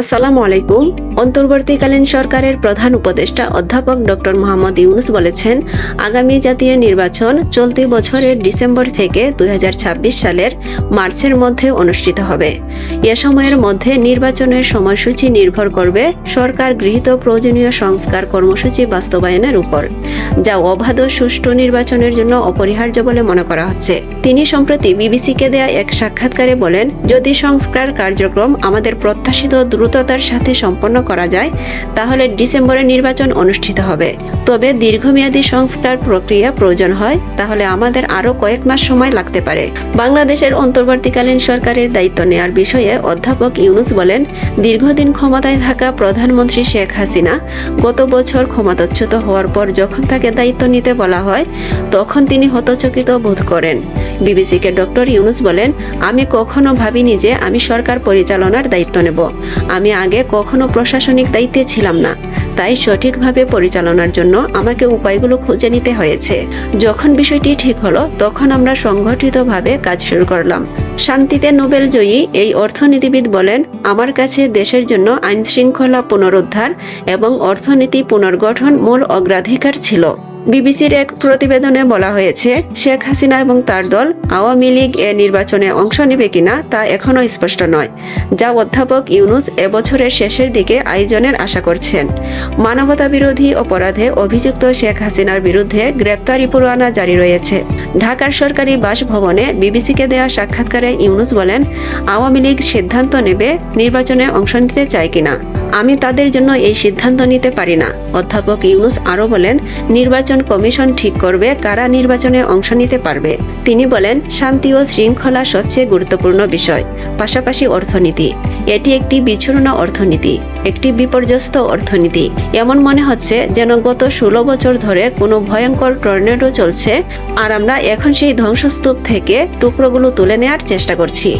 আসসালামু আলাইকুম। অন্তর্বর্তীকালীন সরকারের প্রধান উপদেষ্টা অধ্যাপক ডক্টর মোহাম্মদ ইউনুস বলেছেন, আগামী জাতীয় নির্বাচন চলতি বছরের ডিসেম্বর থেকে দু হাজার ছাব্বিশ সালের মার্চের মধ্যে অনুষ্ঠিত হবে। এ সময়ের মধ্যে নির্বাচনের সময়সূচি নির্ভর করবে সরকার গৃহীত প্রয়োজনীয় সংস্কার কর্মসূচি বাস্তবায়নের উপর, যা অবাধ সুষ্ঠু নির্বাচনের জন্য অপরিহার্য বলে মনে করা হচ্ছে। তিনি সম্প্রতি বিবিসিকে দেয়া এক সাক্ষাৎকারে বলেন, যদি সংস্কার কার্যক্রম আমাদের প্রত্যাশিত দ্রুততার সাথে সম্পন্ন করা যায়, তাহলে ডিসেম্বরে নির্বাচন অনুষ্ঠিত হবে। তবে দীর্ঘমেয়াদী সংস্কার প্রক্রিয়া প্রয়োজন হয়, তাহলে আমাদের আরও কয়েক মাস সময় লাগতে পারে। বাংলাদেশের অন্তর্বর্তীকালীন সরকারের দায়িত্ব নেয়ার বিষয়ে অধ্যাপক ইউনুস বলেন, দীর্ঘদিন ক্ষমতায় থাকা প্রধানমন্ত্রী শেখ হাসিনা গত বছর ক্ষমতাচ্যুত হওয়ার পর যখন তাকে দায়িত্ব নিতে বলা হয়, তখন তিনি হতচকিত বোধ করেন। বিবিসিকে ডক্টর ইউনুস বলেন, আমি কখনো ভাবিনি যে আমি সরকার পরিচালনার দায়িত্ব নেব। আমি আগে কখনো প্রশাসনিক দায়িত্বে ছিলাম না। তাই সঠিকভাবে পরিচালনার জন্য আমাকে উপায়গুলো খুঁজে নিতে হয়েছে। যখন বিষয়টি ঠিক হলো, তখন আমরা সংগঠিতভাবে কাজ শুরু করলাম। শান্তিতে নোবেল জয়ী এই অর্থনীতিবিদ বলেন, আমার কাছে দেশের জন্য আইনশৃঙ্খলা পুনরুদ্ধার এবং অর্থনীতি পুনর্গঠন মূল অগ্রাধিকার ছিল। বিবিসির এক প্রতিবেদনে বলা হয়েছে, শেখ হাসিনা এবং তার দল আওয়ামী লীগ এ নির্বাচনে অংশ নেবে কিনা তা এখনও স্পষ্ট নয়, যা অধ্যাপক ইউনুস এবছরের শেষের দিকে আয়োজনের আশা করছেন। মানবতা বিরোধী অপরাধে অভিযুক্ত শেখ হাসিনার বিরুদ্ধে গ্রেপ্তারি পরোয়ানা জারি রয়েছে। ঢাকার সরকারি বাসভবনে বিবিসিকে দেয়া সাক্ষাৎকারে ইউনুস বলেন, আওয়ামী লীগ সিদ্ধান্ত নেবে নির্বাচনে অংশ নিতে চায় কিনা। আমি তাদের জন্য এই সিদ্ধান্ত নিতে পারি না। অধ্যাপক ইউনুস আরও বলেন, নির্বাচন কমিশন ঠিক করবে, কারা নির্বাচনে অংশ নিতে পারবে। তিনি বলেন, শান্তি ও শৃঙ্খলা সবচেয়ে গুরুত্বপূর্ণ বিষয়, পাশাপাশি অর্থনীতি। এটি একটি বিচ্ছুরণ অর্থনীতি, একটি বিপর্যস্ত অর্থনীতি। এমন মনে হচ্ছে যেন গত ষোলো বছর ধরে কোনো ভয়ঙ্কর টর্নেডো চলছে, আর আমরা এখন সেই ধ্বংসস্তূপ থেকে টুকরোগুলো তুলে নেয়ার চেষ্টা করছি।